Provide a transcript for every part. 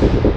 you.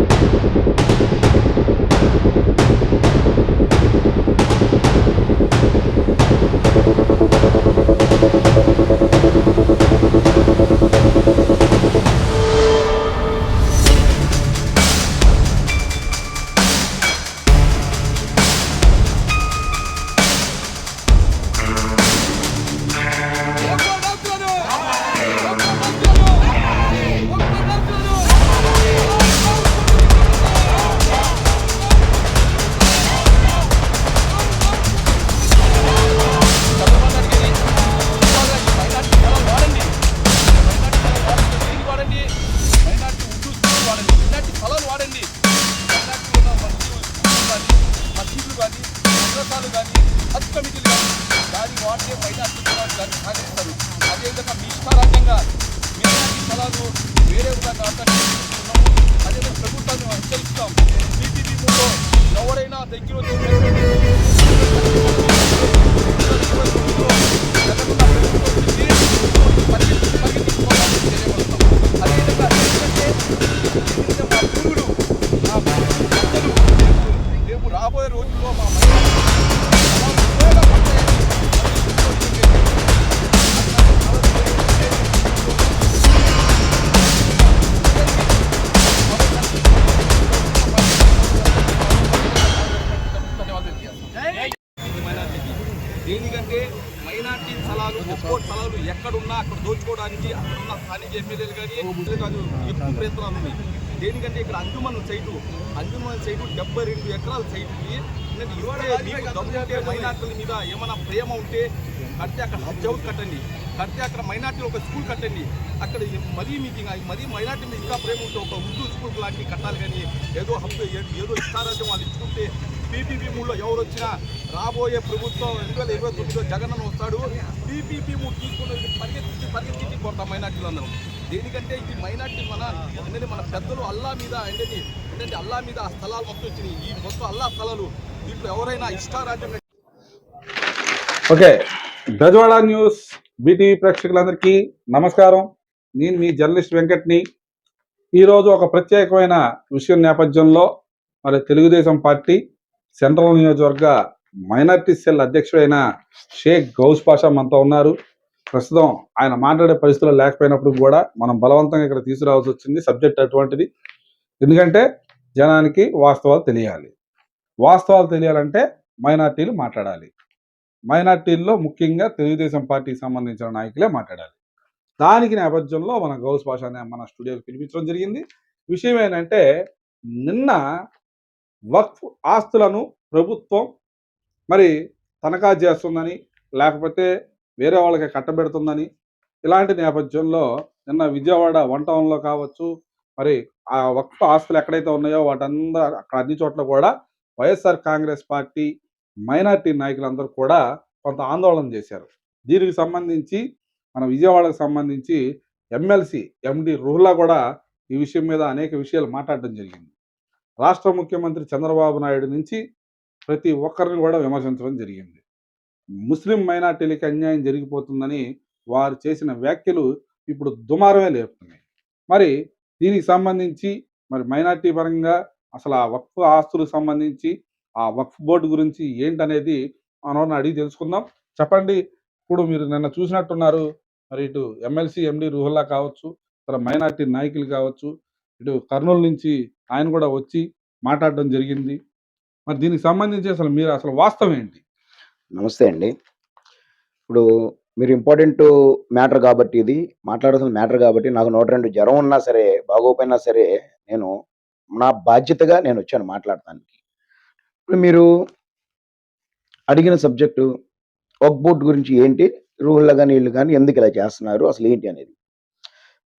వాటికే పైన అత్యుత్తరాలు సహకరిస్తారు అదేవిధంగా మీ ఇష్టారాజ్యంగా మీరు ఈ స్థలాలు వేరే విధంగా ఆకర్షిస్తున్నాము. అదేవిధంగా ప్రభుత్వాన్ని హెచ్చరిస్తాం. టీటీడీలో ఎవరైనా దగ్గర రేపు అక్కడ అక్కడున్న స్థానిక ఎమ్మెల్యేలు కానీ కాదు ఎక్కువ ప్రయత్నాలు ఉన్నాయి? దేనికంటే ఇక్కడ అంజుమన్ సైటు అంజుమన్ సైటు డెబ్బై రెండు ఎకరాల సైటుకి నేను ఇవాడే మీకు దమ్ముంటే మైనార్టీల మీద ఏమైనా ప్రేమ ఉంటే కడితే అక్కడ హజ్ హౌస్ కట్టండి. కడితే అక్కడ మైనార్టీలు ఒక స్కూల్ కట్టండి. అక్కడ మరీ మీకు మరీ మైనార్టీ మీద ఇంకా ప్రేమ ఉంటే ఒక ఉర్దూ స్కూల్ లాంటివి కట్టాలి కానీ ఏదో హక్కు ఏదో ఇస్తారంటే వాళ్ళు ఇచ్చుకుంటే పీపీపీ మూడులో ఎవరు వచ్చినా రాబోయే ప్రభుత్వం రెండు వేల ఇరవై తొమ్మిదిలో జగన్ వస్తాడు. పీపీపీ మూడు తీసుకుని పరిగెత్తి పరిగెత్తి కొడతాం మైనార్టీలు అందరం దేనికంటే ఇది మైనార్టీ మన ఏంటంటే మన పెద్దలు అల్లా మీద ఏంటంటే ఏంటంటే అల్లా మీద ఆ స్థలాలు మొత్తం వచ్చినాయి. ఈ మొత్తం అల్లా స్థలాలు దీంట్లో ఎవరైనా ఇష్టారాజ్యం ఓకే గజవాడ న్యూస్ బీటీవీ ప్రేక్షకులందరికీ నమస్కారం. నేను మీ జర్నలిస్ట్ వెంకట్ని. ఈరోజు ఒక ప్రత్యేకమైన విషయం నేపథ్యంలో మరి తెలుగుదేశం పార్టీ సెంట్రల్ నియోజకవర్గ మైనార్టీ సెల్ అధ్యక్షుడైన షేక్ గౌస్ పాషా మనతో ఉన్నారు. ప్రస్తుతం ఆయన మాట్లాడే పరిస్థితులు లేకపోయినప్పుడు కూడా మనం బలవంతంగా ఇక్కడ తీసుకురావాల్సి వచ్చింది సబ్జెక్ట్ అటువంటిది. ఎందుకంటే జనానికి వాస్తవాలు తెలియాలి. వాస్తవాలు తెలియాలంటే మైనార్టీలు మాట్లాడాలి. మైనార్టీల్లో ముఖ్యంగా తెలుగుదేశం పార్టీకి సంబంధించిన నాయకులే మాట్లాడాలి. దానికి నేపథ్యంలో మన గౌస్ భాష అనే మన స్టూడియోకి పిలిపించడం జరిగింది. విషయం ఏంటంటే నిన్న వక్ఫ్ ఆస్తులను ప్రభుత్వం మరి తనఖా చేస్తుందని లేకపోతే వేరే వాళ్ళకి కట్టబెడుతుందని ఇలాంటి నేపథ్యంలో నిన్న విజయవాడ వన్ టౌన్లో కావచ్చు మరి ఆ వక్ఫ్ ఆస్తులు ఎక్కడైతే ఉన్నాయో వాటందరూ అక్కడ అన్ని చోట్ల కూడా వైఎస్ఆర్ కాంగ్రెస్ పార్టీ మైనార్టీ నాయకులందరూ కూడా కొంత ఆందోళన చేశారు. దీనికి సంబంధించి మన విజయవాడకు సంబంధించి ఎమ్మెల్సీ ఎండి రుహ్లా కూడా ఈ విషయం మీద అనేక విషయాలు మాట్లాడడం జరిగింది. రాష్ట్ర ముఖ్యమంత్రి చంద్రబాబు నాయుడు నుంచి ప్రతి ఒక్కరిని కూడా విమర్శించడం జరిగింది. ముస్లిం మైనార్టీలకి అన్యాయం జరిగిపోతుందని వారు చేసిన వ్యాఖ్యలు ఇప్పుడు దుమారమే లేపుతున్నాయి. మరి దీనికి సంబంధించి మరి మైనార్టీ పరంగా అసలు ఆ వక్ఫ్ ఆస్తులకు సంబంధించి ఆ వక్ఫ్ బోర్డు గురించి ఏంటనేది మనం అడిగి తెలుసుకుందాం. చెప్పండి. ఇప్పుడు మీరు నిన్న చూసినట్టున్నారు. మరి ఇటు ఎమ్మెల్సీ ఎండి రుహల్లా కావచ్చు ఇతర మైనార్టీ నాయకులు కావచ్చు ఇటు కర్నూలు నుంచి ఆయన కూడా వచ్చి మాట్లాడడం జరిగింది. మరి దీనికి సంబంధించి అసలు మీరు అసలు వాస్తవం ఏంటి? నమస్తే అండి. ఇప్పుడు మీరు ఇంపార్టెంట్ మ్యాటర్ కాబట్టి ఇది మాట్లాడాల్సిన మ్యాటర్ కాబట్టి నాకు నూట రెండు జ్వరం ఉన్నా సరే బాగోపోయినా సరే నేను నా బాధ్యతగా నేను వచ్చాను మాట్లాడటానికి. ఇప్పుడు మీరు అడిగిన సబ్జెక్టు వర్క్ బోర్డు గురించి ఏంటి రూహుల్లో కానీ వీళ్ళు కానీ ఎందుకు ఇలా చేస్తున్నారు అసలు ఏంటి అనేది.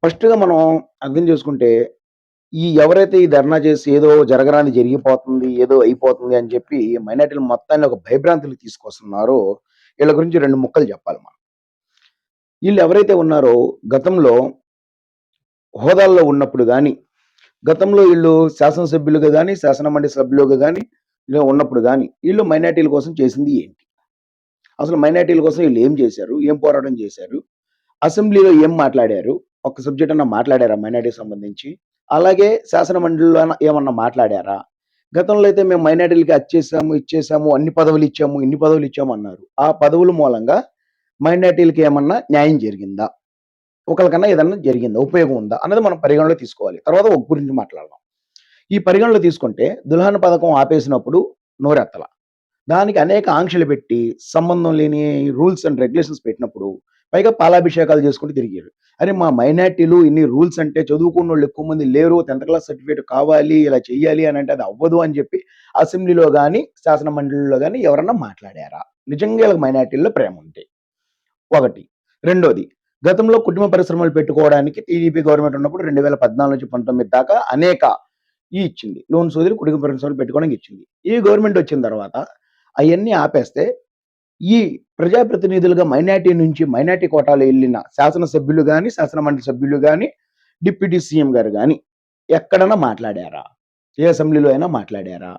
ఫస్ట్గా మనం అర్థం చేసుకుంటే ఈ ఎవరైతే ఈ ధర్నా చేసి ఏదో జరగరాని జరిగిపోతుంది ఏదో అయిపోతుంది అని చెప్పి మైనార్టీలు మొత్తాన్ని ఒక భయభ్రాంతులు తీసుకొస్తున్నారో. వీళ్ళ గురించి రెండు ముక్కలు చెప్పాలి మనం. వీళ్ళు ఎవరైతే ఉన్నారో గతంలో హోదాల్లో ఉన్నప్పుడు కానీ గతంలో వీళ్ళు శాసనసభ్యులుగా కానీ శాసనమండలి సభ్యులుగా కానీ ఇలా ఉన్నప్పుడు కానీ వీళ్ళు మైనార్టీల కోసం చేసింది ఏంటి? అసలు మైనార్టీల కోసం వీళ్ళు ఏం చేశారు? ఏం పోరాటం చేశారు? అసెంబ్లీలో ఏం మాట్లాడారు? ఒక సబ్జెక్ట్ అన్న మాట్లాడారా మైనార్టీకి సంబంధించి? అలాగే శాసన మండలిలో ఏమన్నా మాట్లాడారా? గతంలో అయితే మేము మైనార్టీలకి అచ్చేసాము ఇచ్చేసాము అన్ని పదవులు ఇచ్చాము ఇన్ని పదవులు ఇచ్చాము అన్నారు. ఆ పదవుల మూలంగా మైనార్టీలకి ఏమన్నా న్యాయం జరిగిందా? ఒకరికన్నా ఏదన్నా జరిగిందా? ఉపయోగం ఉందా? అన్నది మనం పరిగణలో తీసుకోవాలి. తర్వాత ఒక గురించి మాట్లాడదాం. ఈ పరిగణలో తీసుకుంటే దుల్హన్ పథకం ఆపేసినప్పుడు నోరెత్తల. దానికి అనేక ఆంక్షలు పెట్టి సంబంధం లేని రూల్స్ అండ్ రెగ్యులేషన్స్ పెట్టినప్పుడు పైగా పాలాభిషేకాలు చేసుకుంటూ తిరిగారు. అరే మా మైనార్టీలు ఇన్ని రూల్స్ అంటే చదువుకున్న వాళ్ళు ఎక్కువ మంది లేరు టెన్త్ క్లాస్ సర్టిఫికేట్ కావాలి ఇలా చెయ్యాలి అని అంటే అది అవ్వదు అని చెప్పి అసెంబ్లీలో కానీ శాసన మండలిలో కానీ ఎవరన్నా మాట్లాడారా? నిజంగా వీళ్ళకి మైనార్టీల్లో ప్రేమ ఉంటే. ఒకటి. రెండోది. గతంలో కుటుంబ పరిశ్రమలు పెట్టుకోవడానికి టీడీపీ గవర్నమెంట్ ఉన్నప్పుడు రెండు వేల పద్నాలుగు నుంచి పంతొమ్మిది దాకా అనేక ఈ ఇచ్చింది. లోన్స్ వదిలి కుటుంబ పరిశ్రమలు పెట్టుకోవడానికి ఇచ్చింది. ఈ గవర్నమెంట్ వచ్చిన తర్వాత అవన్నీ ఆపేస్తే ఈ ప్రజాప్రతినిధులుగా మైనార్టీ నుంచి మైనార్టీ కోటాలో వెళ్ళిన శాసనసభ్యులు కానీ శాసనమండలి సభ్యులు కానీ డిప్యూటీ సీఎం గారు కానీ ఎక్కడైనా మాట్లాడారా? ఏ అసెంబ్లీలో అయినా మాట్లాడారా?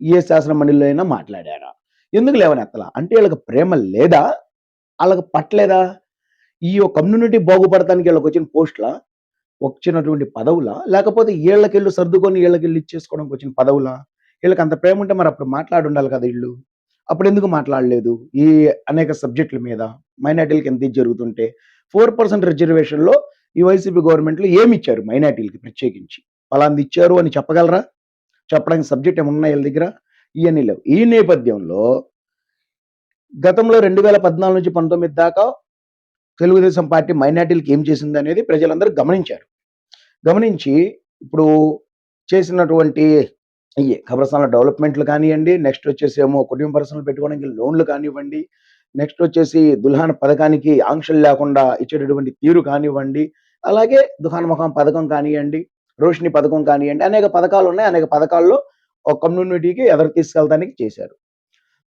ఏ శాసనమండలిలో అయినా మాట్లాడారా? ఎందుకు లేవనెత్తలా? అంటే వీళ్ళకి ప్రేమ లేదా? వాళ్ళకి పట్టలేదా? ఈ కమ్యూనిటీ బాగుపడటానికి వీళ్ళకి వచ్చిన పోస్టుల? వచ్చినటువంటి పదవుల? లేకపోతే ఏళ్ళకెళ్ళు సర్దుకొని వీళ్ళకెళ్ళి ఇచ్చేసుకోవడానికి వచ్చిన పదవుల? వీళ్ళకి అంత ప్రేమ ఉంటే మరి అప్పుడు మాట్లాడి ఉండాలి కదా వీళ్ళు అప్పుడు ఎందుకు మాట్లాడలేదు? ఈ అనేక సబ్జెక్టుల మీద మైనార్టీలకి ఎంత జరుగుతుంటే ఫోర్ పర్సెంట్ రిజర్వేషన్లో ఈ వైసీపీ గవర్నమెంట్లో ఏమి ఇచ్చారు మైనార్టీలకి ప్రత్యేకించి? అలాంటి ఇచ్చారు అని చెప్పగలరా? చెప్పడానికి సబ్జెక్ట్ ఏమన్నా వీళ్ళ దగ్గర? ఇవన్నీ లేవు. ఈ నేపథ్యంలో గతంలో రెండు వేల పద్నాలుగు నుంచి పంతొమ్మిది దాకా తెలుగుదేశం పార్టీ మైనార్టీలకి ఏం చేసింది అనేది ప్రజలందరూ గమనించారు. గమనించి ఇప్పుడు చేసినటువంటి ఈ కబ్రస్థాన్ల డెవలప్మెంట్లు కానివ్వండి నెక్స్ట్ వచ్చేసి ఏమో కుటుంబ పరిశ్రమలు పెట్టుకోవడానికి లోన్లు కానివ్వండి నెక్స్ట్ వచ్చేసి దుల్హాన్ పథకానికి ఆంక్షలు లేకుండా ఇచ్చేటటువంటి తీరు కానివ్వండి అలాగే దుహాన్ ముఖం పథకం కానివ్వండి రోషిని పథకం కానివ్వండి అనేక పథకాలు ఉన్నాయి. అనేక పథకాల్లో ఒక కమ్యూనిటీకి ఎదురు తీసుకెళ్ళడానికి చేశారు.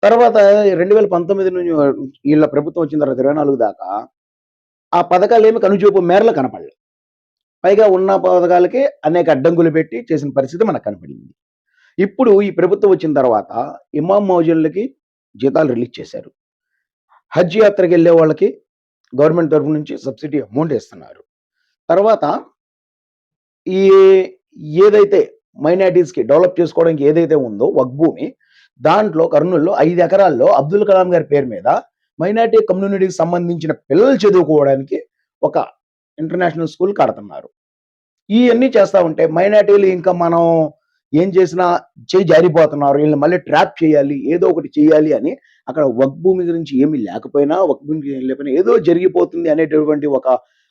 తర్వాత రెండు వేల పంతొమ్మిది నుంచి వీళ్ళ ప్రభుత్వం వచ్చిన తర్వాత ఇరవై నాలుగు దాకా ఆ పథకాలు ఏమి కనుచూపు మేరలో కనపడలేదు పైగా ఉన్న పథకాలకి అనేక అడ్డంకులు పెట్టి చేసిన పరిస్థితి మనకు కనపడింది. ఇప్పుడు ఈ ప్రభుత్వం వచ్చిన తర్వాత ఇమాం మౌజన్లకి జీతాలు రిలీజ్ చేశారు. హజ్ యాత్రకి వెళ్ళే వాళ్ళకి గవర్నమెంట్ తరఫు నుంచి సబ్సిడీ అమౌంట్ ఇస్తున్నారు తర్వాత ఈ ఏదైతే మైనార్టీస్కి డెవలప్ చేసుకోవడానికి ఏదైతే ఉందో వక్ భూమి దాంట్లో కర్నూలులో ఐదు ఎకరాల్లో అబ్దుల్ కలాం గారి పేరు మీద మైనార్టీ కమ్యూనిటీకి సంబంధించిన పిల్లలు చదువుకోవడానికి ఒక ఇంటర్నేషనల్ స్కూల్ కడుతున్నారు. ఇవన్నీ చేస్తా ఉంటే మైనార్టీలు ఇంకా మనం ఏం చేసినా చేయి జారిపోతున్నారు వీళ్ళని మళ్ళీ ట్రాప్ చేయాలి ఏదో ఒకటి చేయాలి అని అక్కడ వక్ భూమి గురించి ఏమీ లేకపోయినా వక్ భూమి లేకపోయినా ఏదో జరిగిపోతుంది అనేటటువంటి ఒక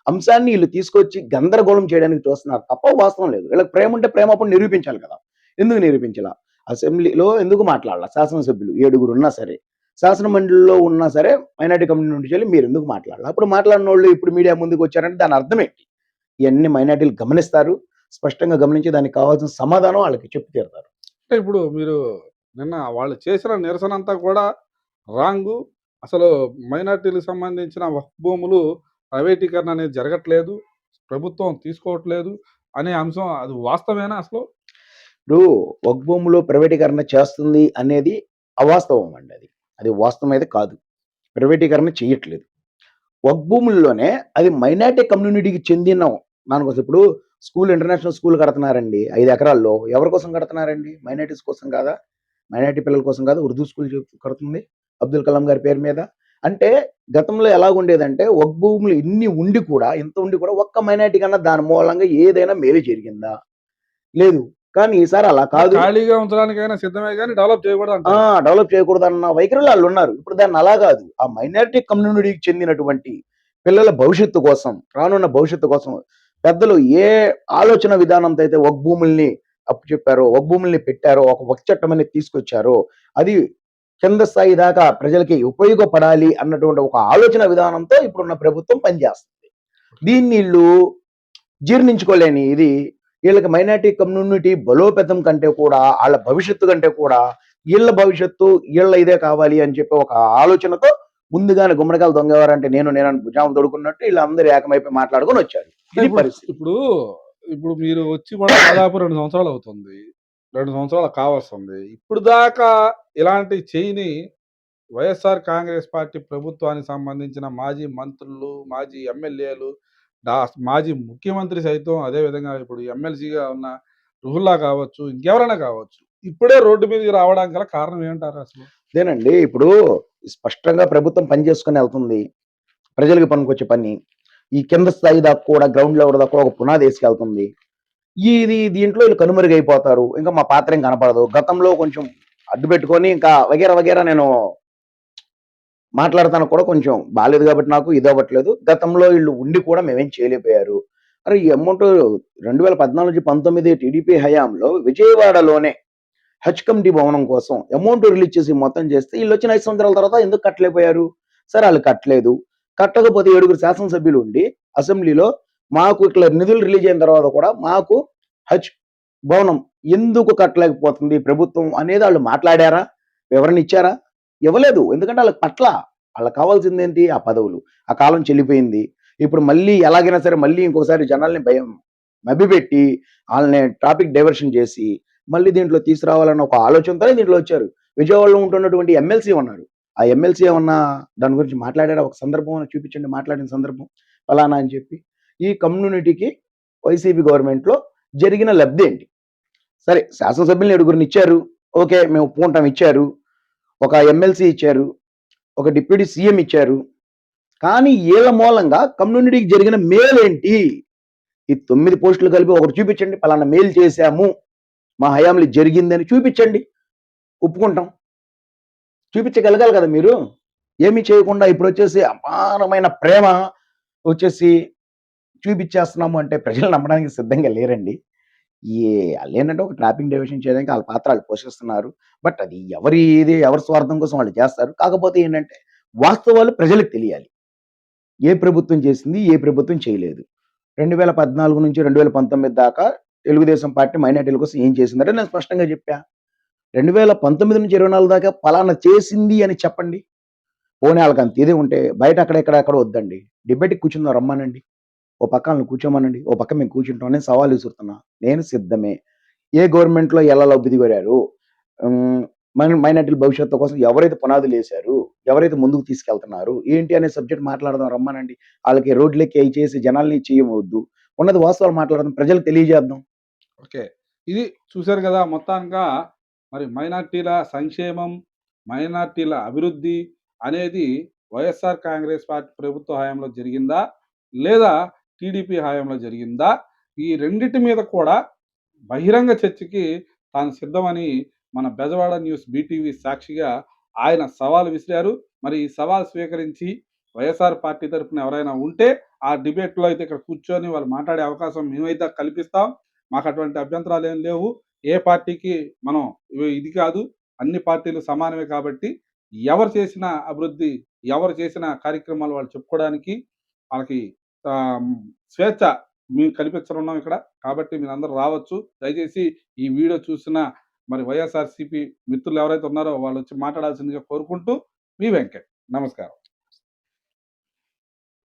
అంశాన్ని వీళ్ళు తీసుకొచ్చి గందరగోళం చేయడానికి చూస్తున్నారు. తప్ప వాస్తవం లేదు. వీళ్ళకి ప్రేమ ఉంటే ప్రేమ అప్పుడు నిరూపించాలి కదా. ఎందుకు నిరూపించాల? అసెంబ్లీలో ఎందుకు మాట్లాడాల? శాసనసభ్యులు ఏడుగురు ఉన్నా సరే శాసన మండలిలో ఉన్నా సరే మైనార్టీ కమ్యూనిటీ నుండి వెళ్ళి మీరు ఎందుకు మాట్లాడాలి? అప్పుడు మాట్లాడిన వాళ్ళు ఇప్పుడు మీడియా ముందుకు వచ్చారంటే దాని అర్థం ఏంటి? ఇవన్నీ మైనార్టీలు గమనిస్తారు. స్పష్టంగా గమనించి దానికి కావాల్సిన సమాధానం వాళ్ళకి చెప్పి తీరుతారు. అంటే ఇప్పుడు మీరు నిన్న వాళ్ళు చేసిన నిరసన అంతా కూడా రాంగు. అసలు మైనార్టీలకు సంబంధించిన భూములు ప్రైవేటీకరణ అనేది జరగట్లేదు. ప్రభుత్వం తీసుకోవట్లేదు అనే అంశం అది వాస్తవేనా అసలు? ఇప్పుడు వక్ భూములు ప్రైవేటీకరణ చేస్తుంది అనేది అవాస్తవం అండి అది. అది వాస్తవం అయితే కాదు. ప్రైవేటీకరణ చేయట్లేదు. వక్ భూముల్లోనే అది మైనార్టీ కమ్యూనిటీకి చెందిన దానికోసం ఇప్పుడు స్కూల్ ఇంటర్నేషనల్ స్కూల్ కడుతున్నారండి. ఐదు ఎకరాల్లో. ఎవరి కోసం కడుతున్నారండి? మైనార్టీస్ కోసం కాదా? మైనార్టీ పిల్లల కోసం కాదా ఉర్దూ స్కూల్ కడుతుంది. అబ్దుల్ కలాం గారి పేరు మీద. అంటే గతంలో ఎలాగుండేదంటే వక్ భూములు ఇన్ని ఉండి కూడా ఇంత ఉండి కూడా ఒక్క మైనార్టీ కన్నా దాని మూలంగా ఏదైనా మేలు జరిగిందా? లేదు. కానీ ఈసారి అలా కాదు. ఖాళీగా ఉంచడానికైనా సిద్ధమే కానీ డెవలప్ చేయకూడదు డెవలప్ చేయకూడదు అన్న వైఖరిలో వాళ్ళు ఉన్నారు. ఇప్పుడు దాన్ని అలా కాదు. ఆ మైనారిటీ కమ్యూనిటీకి చెందినటువంటి పిల్లల భవిష్యత్తు కోసం రానున్న భవిష్యత్తు కోసం పెద్దలు ఏ ఆలోచన విధానంతో అయితే ఒక భూముల్ని అప్పు చెప్పారో ఒక భూముల్ని పెట్టారో ఒక ఒక చట్టం అనేది తీసుకొచ్చారో అది కింద స్థాయి దాకా ప్రజలకి ఉపయోగపడాలి అన్నటువంటి ఒక ఆలోచన విధానంతో ఇప్పుడున్న ప్రభుత్వం పనిచేస్తుంది. దీన్ని వీళ్ళు జీర్ణించుకోలేని ఇది వీళ్ళకి మైనార్టీ కమ్యూనిటీ బలోపేతం కంటే కూడా వాళ్ళ భవిష్యత్తు కంటే కూడా వీళ్ళ భవిష్యత్తు వీళ్ళ ఇదే కావాలి అని చెప్పి ఒక ఆలోచనతో ముందుగానే గుమ్మడికాయలు దొంగవారంటే నేను నేను భుజాం దొడుకున్నట్టు వీళ్ళందరూ ఏకమైపోయి మాట్లాడుకొని వచ్చారు. ఇది ఇప్పుడు- పరిస్థితి. ఇప్పుడు ఇప్పుడు మీరు వచ్చి కూడా దాదాపు రెండు సంవత్సరాలు అవుతుంది. రెండు సంవత్సరాలు కావస్తుంది. ఇప్పుడు దాకా ఇలాంటి చేయని వైఎస్ఆర్ కాంగ్రెస్ పార్టీ ప్రభుత్వానికి సంబంధించిన మాజీ మంత్రులు మాజీ ఎమ్మెల్యేలు డా- మాజీ ముఖ్యమంత్రి సైతం అదే విధంగా ఇప్పుడు ఎమ్మెల్సీగా ఉన్న రుహుల్లా కావచ్చు ఇంకెవరైనా కావచ్చు ఇప్పుడే రోడ్డు మీదకి రావడానికి గల కారణం ఏంటారు అసలు? అదేనండి. ఇప్పుడు స్పష్టంగా ప్రభుత్వం పని చేసుకుని వెళ్తుంది. ప్రజలకు పనికొచ్చే పని. ఈ కింద స్థాయి దాకా కూడా గ్రౌండ్ లెవెల్ దాకా ఒక పునాది వేసుకెళ్తుంది. ఇది దీంట్లో వీళ్ళు కనుమరుగైపోతారు. ఇంకా మా పాత్ర ఏం కనపడదు. గతంలో కొంచెం అడ్డు పెట్టుకొని ఇంకా వగేర వగేర నేను మాట్లాడతాను కూడా కొంచెం బాగాలేదు కాబట్టి నాకు ఇది అవ్వట్లేదు. గతంలో వీళ్ళు ఉండి కూడా మేమేం చేయలేకపోయారు. అరే ఈ అమౌంట్ రెండు వేల పద్నాలుగు పంతొమ్మిది టీడీపీ హయాంలో విజయవాడలోనే హెచ్ కమిటీ భవనం కోసం అమౌంట్ రిలీజ్ చేసి మొత్తం చేస్తే వీళ్ళు వచ్చిన ఐదు సంవత్సరాల తర్వాత ఎందుకు కట్టలేకపోయారు? సరే వాళ్ళు కట్టలేదు. కట్టకపోతే ఏడుగురు శాసనసభ్యులు ఉండి అసెంబ్లీలో మాకు ఇట్లా నిధులు రిలీజ్ అయిన తర్వాత కూడా మాకు హజ్ భవనం ఎందుకు కట్టలేకపోతుంది? ప్రభుత్వం అనేది వాళ్ళు మాట్లాడారా? వివరణ ఇచ్చారా? ఇవ్వలేదు. ఎందుకంటే వాళ్ళకి పట్ల వాళ్ళకి కావాల్సింది ఏంటి? ఆ పదవులు. ఆ కాలం చెల్లిపోయింది. ఇప్పుడు మళ్ళీ ఎలాగైనా సరే మళ్ళీ ఇంకొకసారి జనాల్ని భయం మభ్యపెట్టి వాళ్ళని టాపిక్ డైవర్షన్ చేసి మళ్ళీ దీంట్లో తీసుకురావాలన్న ఒక ఆలోచనతోనే దీంట్లో వచ్చారు. విజయవాడలో ఉంటున్నటువంటి ఎమ్మెల్సీ ఉన్నారు. ఆ ఎమ్మెల్సీ ఏమన్నా దాని గురించి మాట్లాడారా? ఒక సందర్భం చూపించండి మాట్లాడిన సందర్భం. ఫలానా అని చెప్పి. ఈ కమ్యూనిటీకి వైసీపీ గవర్నమెంట్లో జరిగిన లబ్ధి ఏంటి? సరే శాసనసభ్యులను ఏడుగురిని ఇచ్చారు. ఓకే మేము ఒప్పుకుంటాం ఇచ్చారు. ఒక ఎమ్మెల్సీ ఇచ్చారు. ఒక డిప్యూటీ సీఎం ఇచ్చారు. కానీ వీళ్ళ మూలంగా కమ్యూనిటీకి జరిగిన మేలు ఏంటి? ఈ తొమ్మిది పోస్టులు కలిపి ఒకటి చూపించండి. పలానా మేలు చేశాము. మా హయాంలో జరిగిందని చూపించండి. ఒప్పుకుంటాం. చూపించగలగాలి కదా మీరు? ఏమీ చేయకుండా ఇప్పుడు వచ్చేసి అపారమైన ప్రేమ వచ్చేసి చూపించేస్తున్నాము అంటే ప్రజలు నమ్మడానికి సిద్ధంగా లేరండి. ఏ లేనంటే ఏంటంటే ఒక ట్రాపింగ్ డైవర్షన్ చేయడానికి వాళ్ళ పాత్రలు పోషిస్తున్నారు. బట్ అది ఎవరి ఇది ఎవరి స్వార్థం కోసం వాళ్ళు చేస్తారు. కాకపోతే ఏంటంటే వాస్తవాలు ప్రజలకు తెలియాలి. ఏ ప్రభుత్వం చేసింది ఏ ప్రభుత్వం చేయలేదు. రెండు వేల పద్నాలుగు నుంచి రెండు వేల పంతొమ్మిది దాకా తెలుగుదేశం పార్టీ మైనార్టీల కోసం ఏం చేసిందంటే నేను స్పష్టంగా చెప్పా. రెండు వేల పంతొమ్మిది నుంచి ఇరవై నాలుగు దాకా పలానా చేసింది అని చెప్పండి. పోనీ వాళ్ళకి అంత ఇదే ఉంటే బయట అక్కడెక్కడ అక్కడ వద్దండి. డిబేట్కి కూర్చుందాం రమ్మనండి. ఓ పక్క వాళ్ళని కూర్చోమనండి. ఓ పక్క మేము కూర్చుంటాం నేను సవాల్ విసురుతున్నా. నేను సిద్ధమే. ఏ గవర్నమెంట్లో ఎలా లబ్ధి దిగారు మైనార్టీల భవిష్యత్తు కోసం ఎవరైతే పునాదులు వేశారు? ఎవరైతే ముందుకు తీసుకెళ్తున్నారు? ఏంటి అనే సబ్జెక్ట్ మాట్లాడదాం రమ్మనండి. వాళ్ళకి రోడ్లెక్కి అవి చేసి జనాల్ని చేయవద్దు. ఉన్నది వాస్తవాలు మాట్లాడదాం ప్రజలకు తెలియజేద్దాం. ఓకే. ఇది చూశారు కదా మొత్తానికి మరి మైనార్టీల సంక్షేమం మైనార్టీల అభివృద్ధి అనేది వైఎస్ఆర్ కాంగ్రెస్ పార్టీ ప్రభుత్వ హయాంలో జరిగిందా? లేదా టీడీపీ హయాంలో జరిగిందా? ఈ రెండింటి మీద కూడా బహిరంగ చర్చకి తాను సిద్ధమని మన బెజవాడ న్యూస్ బీటీవీ సాక్షిగా ఆయన సవాల్ విసిరారు. మరి ఈ సవాల్ స్వీకరించి వైఎస్ఆర్ పార్టీ తరఫున ఎవరైనా ఉంటే ఆ డిబేట్లో అయితే ఇక్కడ కూర్చొని వాళ్ళు మాట్లాడే అవకాశం మేమైతే కల్పిస్తాం. మాకు అటువంటి అభ్యంతరాలు ఏం లేవు. ఏ పార్టీకి మనం ఇది కాదు అన్ని పార్టీలు సమానమే కాబట్టి ఎవరు చేసిన అభివృద్ధి ఎవరు చేసిన కార్యక్రమాలు వాళ్ళు చెప్పుకోవడానికి వాళ్ళకి స్వేచ్ఛ మేము కల్పించనున్నాం ఇక్కడ. కాబట్టి మీరు అందరూ రావచ్చు. దయచేసి ఈ వీడియో చూసిన మరి వైఎస్ఆర్సీపీ మిత్రులు ఎవరైతే ఉన్నారో వాళ్ళు వచ్చి మాట్లాడాల్సిందిగా కోరుకుంటూ మీ వెంకట్. నమస్కారం.